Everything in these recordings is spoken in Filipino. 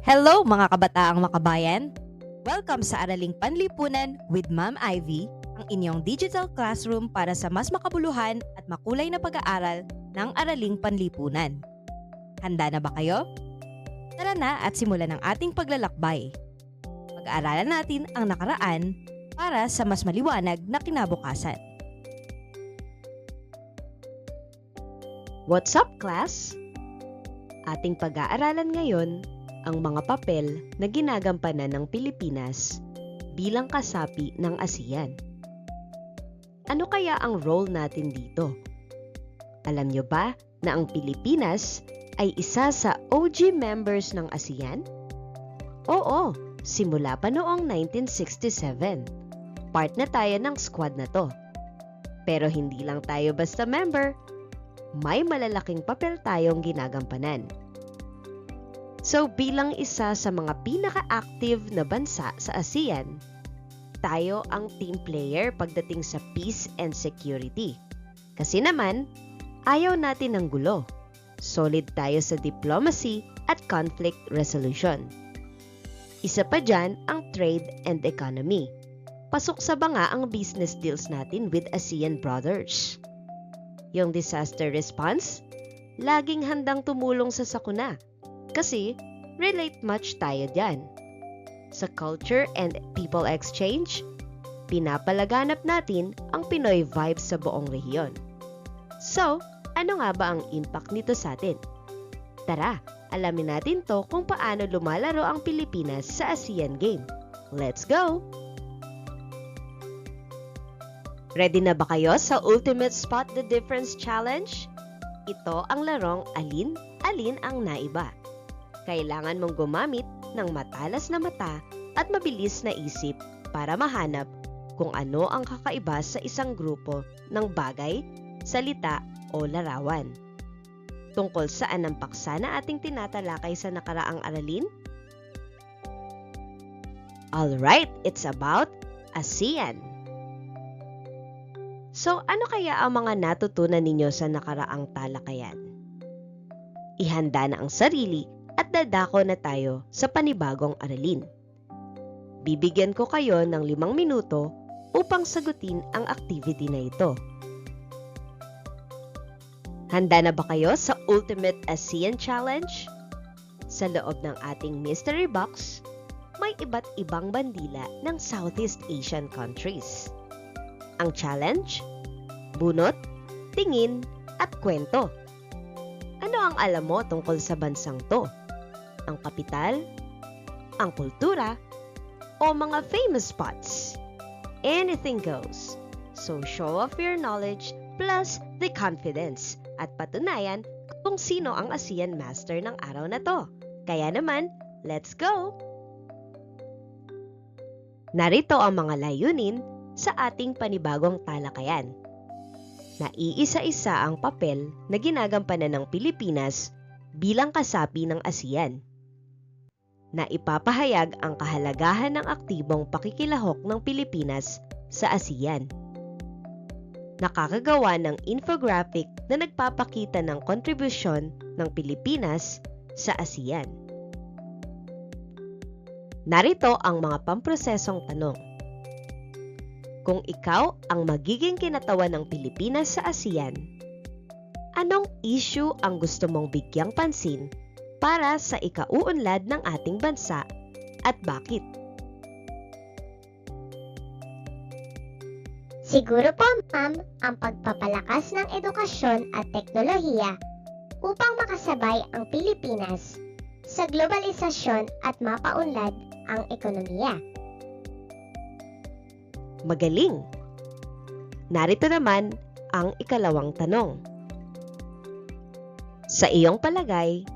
Hello mga kabataang makabayan! Welcome sa Araling Panlipunan with Ma'am Ivy, ang inyong digital classroom para sa mas makabuluhan at makulay na pag-aaral ng Araling Panlipunan. Handa na ba kayo? Tara na at simulan ang ating paglalakbay. Pag-aaralan natin ang nakaraan para sa mas maliwanag na kinabukasan. What's up, class? Ating pag-aaralan ngayon ang mga papel na ginagampanan ng Pilipinas bilang kasapi ng ASEAN. Ano kaya ang role natin dito? Alam nyo ba na ang Pilipinas ay isa sa OG members ng ASEAN? Oo, simula pa noong 1967. Part na tayo ng squad na to. Pero hindi lang tayo basta member, may malalaking papel tayong ginagampanan. So bilang isa sa mga pinaka-active na bansa sa ASEAN, tayo ang team player pagdating sa peace and security. Kasi naman, ayaw natin ng gulo. Solid tayo sa diplomacy at conflict resolution. Isa pa dyan ang trade and economy. Pasok sa banga ang business deals natin with ASEAN brothers. Yung disaster response, laging handang tumulong sa sakuna kasi relate much tayo dyan. Sa culture and people exchange, pinapalaganap natin ang Pinoy vibes sa buong rehiyon. So, ano nga ba ang impact nito sa atin? Tara, alamin natin to kung paano lumalaro ang Pilipinas sa ASEAN Game. Let's go! Ready na ba kayo sa Ultimate Spot the Difference Challenge? Ito ang larong alin, alin ang naiba. Kailangan mong gumamit ng matalas na mata at mabilis na isip para mahanap kung ano ang kakaiba sa isang grupo ng bagay, salita o larawan. Tungkol saan ang paksa na ating tinatalakay sa nakaraang aralin? Alright, it's about ASEAN. So, ano kaya ang mga natutunan ninyo sa nakaraang talakayan? Ihanda na ang sarili at dadako na tayo sa panibagong aralin. Bibigyan ko kayo ng limang minuto upang sagutin ang activity na ito. Handa na ba kayo sa Ultimate ASEAN Challenge? Sa loob ng ating mystery box, may iba't ibang bandila ng Southeast Asian countries. Ang challenge? Bunot, tingin, at kwento. Ano ang alam mo tungkol sa bansang to? Ang kapital? Ang kultura? O mga famous spots? Anything goes. So show off your knowledge plus the confidence at patunayan kung sino ang ASEAN Master ng araw na to. Kaya naman, let's go! Narito ang mga layunin sa ating panibagong talakayan. Naiisa-isa ang papel na ginagampanan ng Pilipinas bilang kasapi ng ASEAN. Na ipapahayag ang kahalagahan ng aktibong pakikilahok ng Pilipinas sa ASEAN. Nakakagawa ng infographic na nagpapakita ng kontribusyon ng Pilipinas sa ASEAN. Narito ang mga pamprosesong tanong. Kung ikaw ang magiging kinatawan ng Pilipinas sa ASEAN, anong issue ang gusto mong bigyang pansin para sa ikauunlad ng ating bansa at bakit? Siguro po, ma'am, ang pagpapalakas ng edukasyon at teknolohiya upang makasabay ang Pilipinas sa globalisasyon at mapaunlad ang ekonomiya. Magaling! Narito naman ang ikalawang tanong. Sa iyong palagay,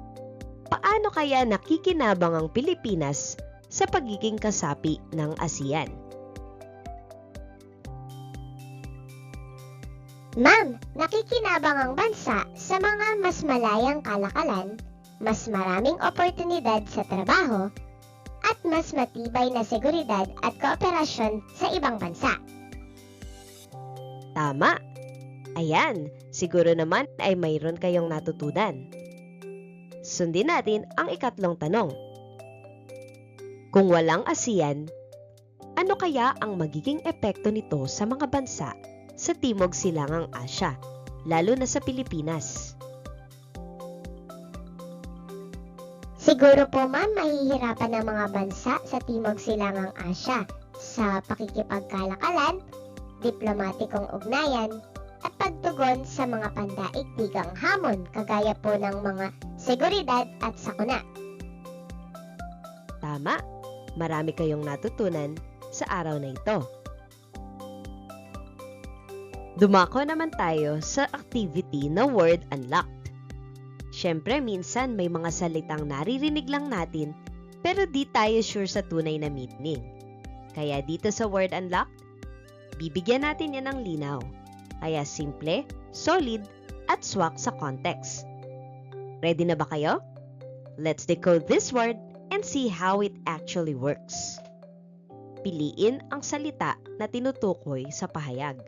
paano kaya nakikinabang ang Pilipinas sa pagiging kasapi ng ASEAN? Ma'am, nakikinabang ang bansa sa mga mas malayang kalakalan, mas maraming oportunidad sa trabaho, at mas matibay na seguridad at kooperasyon sa ibang bansa. Tama! Ayan, siguro naman ay mayroon kayong natutunan. Sundin natin ang ikatlong tanong. Kung walang ASEAN, ano kaya ang magiging epekto nito sa mga bansa sa Timog Silangang Asya, lalo na sa Pilipinas? Siguro po ma'am, mahihirapan ng mga bansa sa Timog Silangang Asya sa pakikipagkalakalan, diplomatikong ugnayan, at pagtugon sa mga pandaigdigang hamon kagaya po ng mga seguridad at sakuna. Tama, marami kayong natutunan sa araw na ito. Dumako naman tayo sa activity na Word Unlocked. Siyempre, minsan may mga salitang naririnig lang natin pero di tayo sure sa tunay na meaning. Kaya dito sa Word Unlocked, bibigyan natin yan ng linaw. Kaya simple, solid, at swak sa context. Ready na ba kayo? Let's decode this word and see how it actually works. Piliin ang salita na tinutukoy sa pahayag.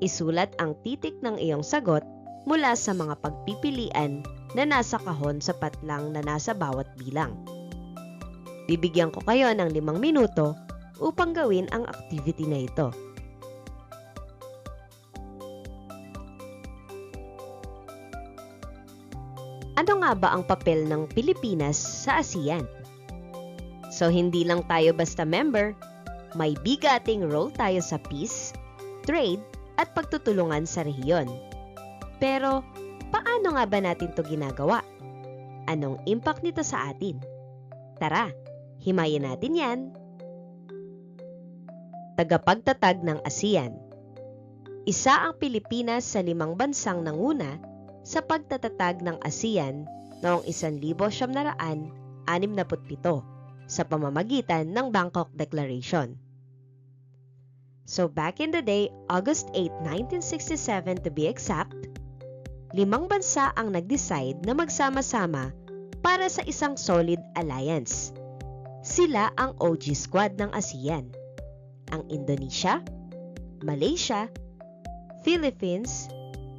Isulat ang titik ng iyong sagot mula sa mga pagpipilian na nasa kahon sa patlang na nasa bawat bilang. Bibigyan ko kayo ng limang minuto upang gawin ang activity na ito. Ano nga ba ang papel ng Pilipinas sa ASEAN? So hindi lang tayo basta member, may bigating role tayo sa peace, trade, at pagtutulungan sa rehiyon. Pero, paano nga ba natin to ginagawa? Anong impact nito sa atin? Tara, himayin natin yan. Tagapagtatag ng ASEAN Isa ang Pilipinas sa limang bansang nanguna sa pagtatatag ng ASEAN noong 1967 sa pamamagitan ng Bangkok Declaration. So back in the day, August 8, 1967 to be exact, limang bansa ang nag-decide na magsama-sama para sa isang solid alliance. Sila ang OG squad ng ASEAN. Ang Indonesia, Malaysia, Philippines,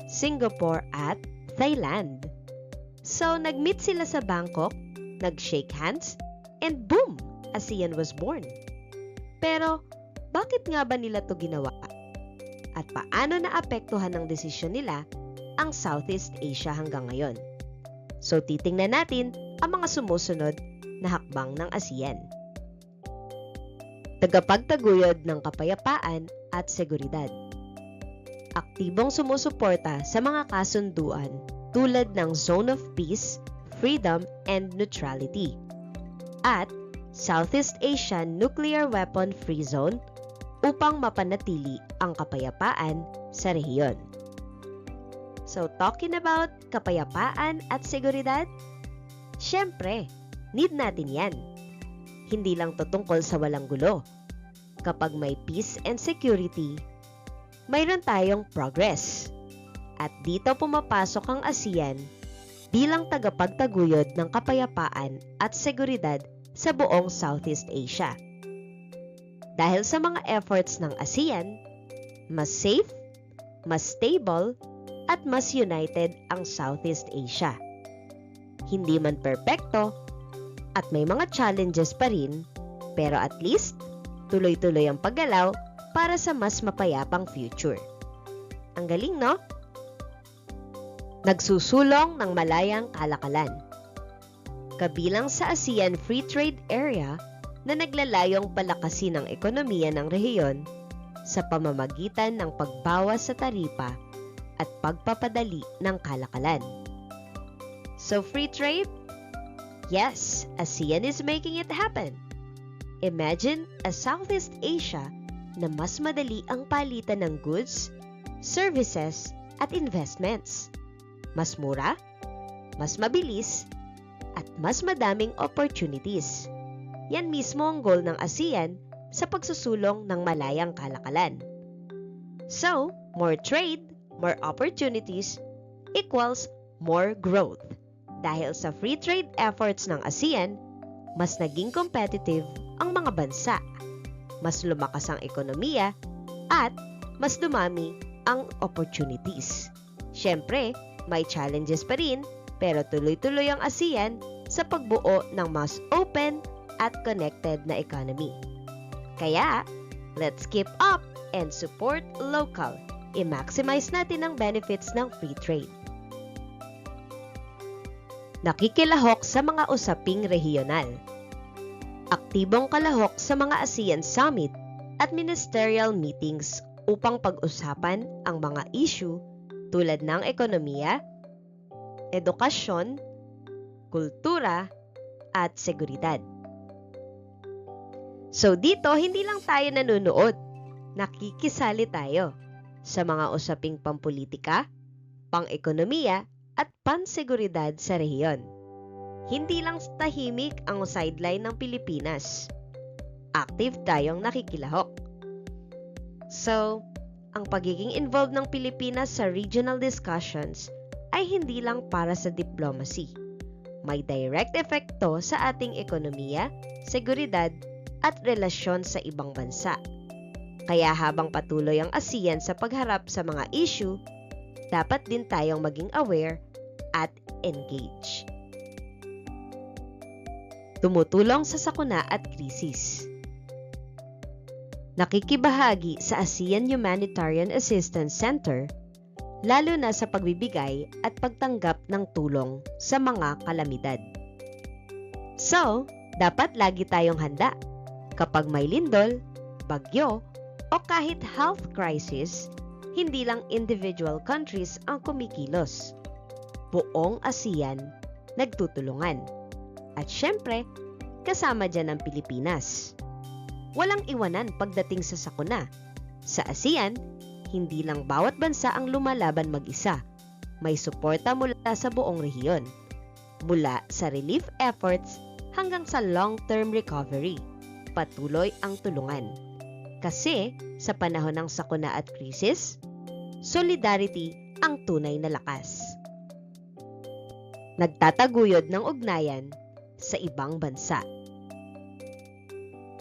Singapore at Thailand. So, nag-meet sila sa Bangkok, nag-shake hands, and boom! ASEAN was born. Pero, bakit nga ba nila to ginawa? At paano naapektuhan ng desisyon nila ang Southeast Asia hanggang ngayon? So, titingnan natin ang mga sumusunod na hakbang ng ASEAN. Tagapagtaguyod ng kapayapaan at seguridad aktibong sumusuporta sa mga kasunduan tulad ng Zone of Peace, Freedom, and Neutrality at Southeast Asian Nuclear Weapon Free Zone upang mapanatili ang kapayapaan sa rehiyon. So talking about kapayapaan at seguridad, syempre, need natin yan. Hindi lang to tungkol sa walang gulo. Kapag may peace and security, mayroon tayong progress. At dito pumapasok ang ASEAN bilang tagapagtaguyod ng kapayapaan at seguridad sa buong Southeast Asia. Dahil sa mga efforts ng ASEAN, mas safe, mas stable, at mas united ang Southeast Asia. Hindi man perpekto at may mga challenges pa rin, pero at least tuloy-tuloy ang paggalaw para sa mas mapayapang future. Ang galing, no? Nagsusulong ng malayang kalakalan. Kabilang sa ASEAN Free Trade Area na naglalayong palakasin ang ekonomiya ng rehiyon sa pamamagitan ng pagbawas sa taripa at pagpapadali ng kalakalan. So free trade? Yes, ASEAN is making it happen. Imagine a Southeast Asia na mas madali ang palitan ng goods, services, at investments. Mas mura, mas mabilis, at mas madaming opportunities. Yan mismo ang goal ng ASEAN sa pagsusulong ng malayang kalakalan. So, more trade, more opportunities equals more growth. Dahil sa free trade efforts ng ASEAN, mas naging competitive ang mga bansa mas lumakas ang ekonomiya, at mas dumami ang opportunities. Siyempre, may challenges pa rin, pero tuloy-tuloy ang ASEAN sa pagbuo ng mas open, at connected na economy. Kaya, let's keep up and support local. I-maximize natin ang benefits ng free trade. Nakikilahok sa mga usaping rehiyonal. Aktibong kalahok sa mga ASEAN Summit at ministerial meetings upang pag-usapan ang mga issue tulad ng ekonomiya, edukasyon, kultura, at seguridad. So dito, hindi lang tayo nanonood, nakikisali tayo sa mga usaping pampolitika, pang-ekonomiya, at panseguridad sa rehiyon. Hindi lang tahimik ang sideline ng Pilipinas. Active tayong nakikilahok. So, ang pagiging involved ng Pilipinas sa regional discussions ay hindi lang para sa diplomacy. May direct effect to sa ating ekonomiya, seguridad, at relasyon sa ibang bansa. Kaya habang patuloy ang ASEAN sa pagharap sa mga issue, dapat din tayong maging aware at engage. Tumutulong sa sakuna at krisis. Nakikibahagi sa ASEAN Humanitarian Assistance Center lalo na sa pagbibigay at pagtanggap ng tulong sa mga kalamidad. So, dapat lagi tayong handa kapag may lindol, bagyo, o kahit health crisis, hindi lang individual countries ang kumikilos. Buong ASEAN nagtutulungan. At syempre, kasama dyan ang Pilipinas. Walang iwanan pagdating sa sakuna. Sa ASEAN, hindi lang bawat bansa ang lumalaban mag-isa. May suporta mula sa buong rehiyon. Mula sa relief efforts hanggang sa long-term recovery. Patuloy ang tulungan. Kasi sa panahon ng sakuna at krisis, solidarity ang tunay na lakas. Nagtataguyod ng ugnayan sa ibang bansa.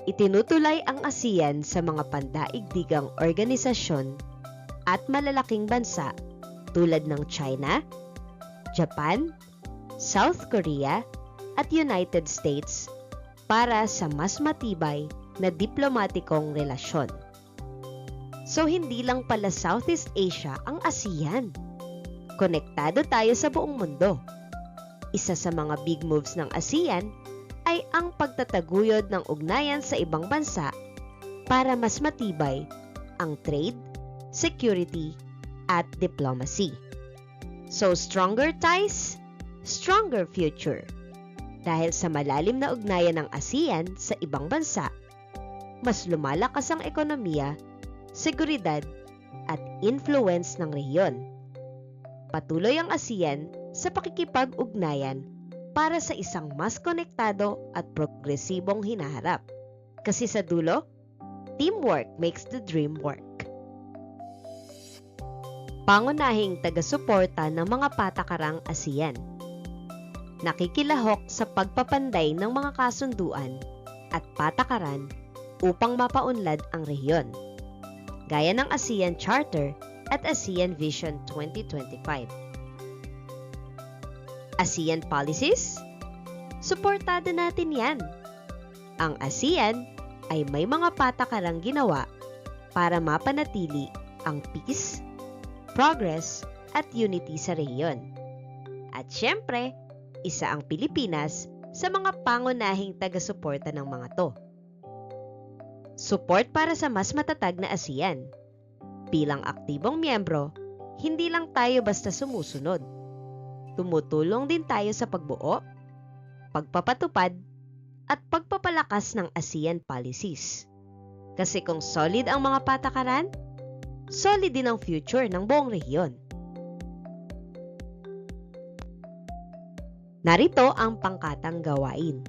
Itinutulay ang ASEAN sa mga pandaigdigang organisasyon at malalaking bansa tulad ng China, Japan, South Korea at United States para sa mas matibay na diplomatikong relasyon. So hindi lang pala Southeast Asia ang ASEAN. Konektado tayo sa buong mundo. Isa sa mga big moves ng ASEAN ay ang pagtataguyod ng ugnayan sa ibang bansa para mas matibay ang trade, security, at diplomacy. So stronger ties, stronger future. Dahil sa malalim na ugnayan ng ASEAN sa ibang bansa, mas lumalakas ang ekonomiya, seguridad, at influence ng rehiyon. Patuloy ang ASEAN sa pakikipag-ugnayan para sa isang mas konektado at progresibong hinaharap. Kasi sa dulo, teamwork makes the dream work. Pangunahing taga-suporta ng mga patakarang ASEAN. Nakikilahok sa pagpapanday ng mga kasunduan at patakaran upang mapaunlad ang rehiyon. Gaya ng ASEAN Charter at ASEAN Vision 2025. ASEAN policies? Suportado natin yan. Ang ASEAN ay may mga patakarang ginawa para mapanatili ang peace, progress, at unity sa rehiyon. At syempre, isa ang Pilipinas sa mga pangunahing taga-suporta ng mga to. Support para sa mas matatag na ASEAN. Bilang aktibong miyembro, hindi lang tayo basta sumusunod tumutulong din tayo sa pagbuo, pagpapatupad, at pagpapalakas ng ASEAN policies. Kasi kung solid ang mga patakaran, solid din ang future ng buong rehiyon. Narito ang pangkatang gawain.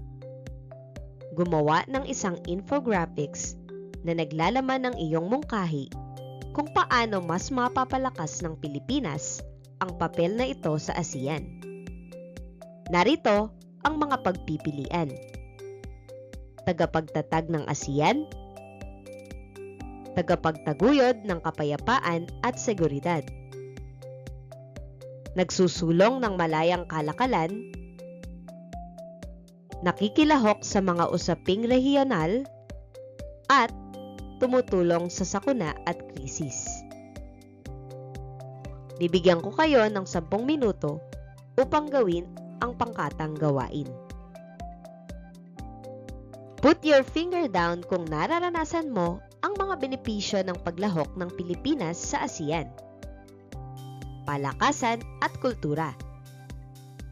Gumawa ng isang infographics na naglalaman ng iyong mungkahi kung paano mas mapapalakas ng Pilipinas ang papel na ito sa ASEAN. Narito ang mga pagpipilian. Tagapagtatag ng ASEAN, tagapagtaguyod ng kapayapaan at seguridad, nagsusulong ng malayang kalakalan, nakikilahok sa mga usaping regional, at tumutulong sa sakuna at krisis. Bibigyan ko kayo ng 10 minuto upang gawin ang pangkatang gawain. Put your finger down kung nararanasan mo ang mga benepisyo ng paglahok ng Pilipinas sa ASEAN. Palakasan at kultura.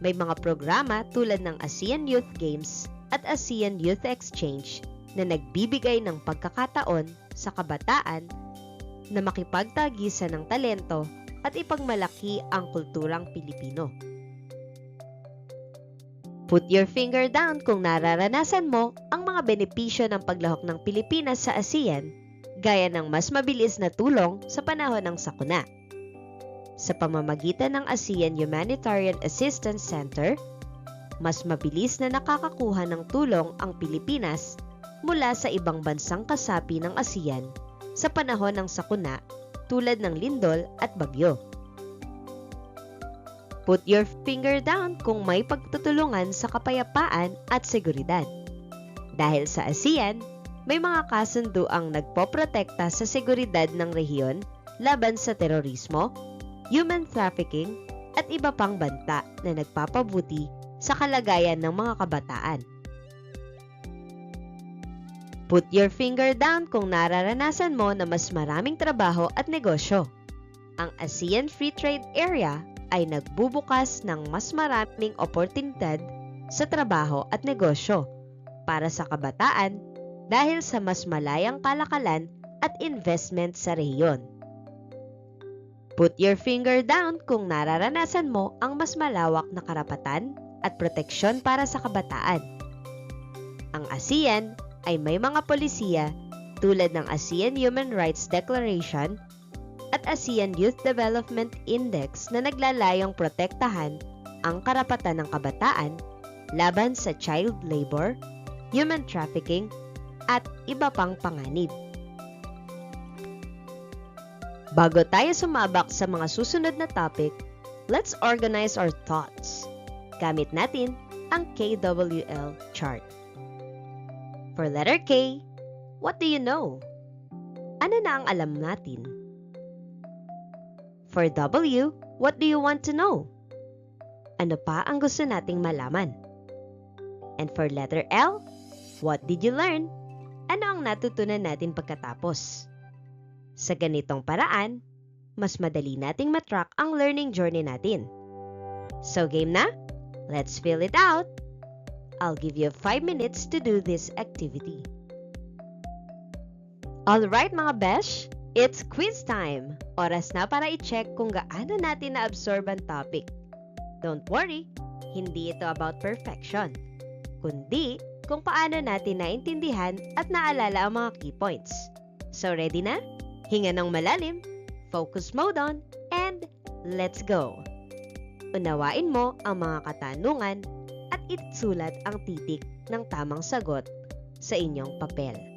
May mga programa tulad ng ASEAN Youth Games at ASEAN Youth Exchange na nagbibigay ng pagkakataon sa kabataan na makipagtagisan ng talento at ipagmalaki ang kulturang Pilipino. Put your finger down kung nararanasan mo ang mga benepisyo ng paglahok ng Pilipinas sa ASEAN gaya ng mas mabilis na tulong sa panahon ng sakuna. Sa pamamagitan ng ASEAN Humanitarian Assistance Center, mas mabilis na nakakakuha ng tulong ang Pilipinas mula sa ibang bansang kasapi ng ASEAN sa panahon ng sakuna tulad ng lindol at bagyo. Put your finger down kung may pagtutulungan sa kapayapaan at seguridad. Dahil sa ASEAN, may mga kasundo ang nagpoprotekta sa seguridad ng rehiyon laban sa terorismo, human trafficking, at iba pang banta na nagpapabuti sa kalagayan ng mga kabataan. Put your finger down kung nararanasan mo na mas maraming trabaho at negosyo. Ang ASEAN Free Trade Area ay nagbubukas ng mas maraming oportunidad sa trabaho at negosyo para sa kabataan dahil sa mas malayang kalakalan at investment sa rehiyon. Put your finger down kung nararanasan mo ang mas malawak na karapatan at proteksyon para sa kabataan. Ang ASEAN ay may mga polisiya tulad ng ASEAN Human Rights Declaration at ASEAN Youth Development Index na naglalayong protektahan ang karapatan ng kabataan laban sa child labor, human trafficking, at iba pang panganib. Bago tayo sumabak sa mga susunod na topic, let's organize our thoughts. Gamit natin ang KWL chart. For letter K, what do you know? Ano na ang alam natin? For W, what do you want to know? Ano pa ang gusto nating malaman? And for letter L, what did you learn? Ano ang natutunan natin pagkatapos? Sa ganitong paraan, mas madali nating matrack ang learning journey natin. So game na? Let's fill it out! I'll give you 5 minutes to do this activity. Alright mga besh, it's quiz time! Oras na para i-check kung gaano natin na-absorb ang topic. Don't worry, hindi ito about perfection, kundi kung paano natin naintindihan at naalala ang mga key points. So ready na? Hinga ng malalim, focus mode on, and let's go! Unawain mo ang mga katanungan at isulat ang titik ng tamang sagot sa inyong papel.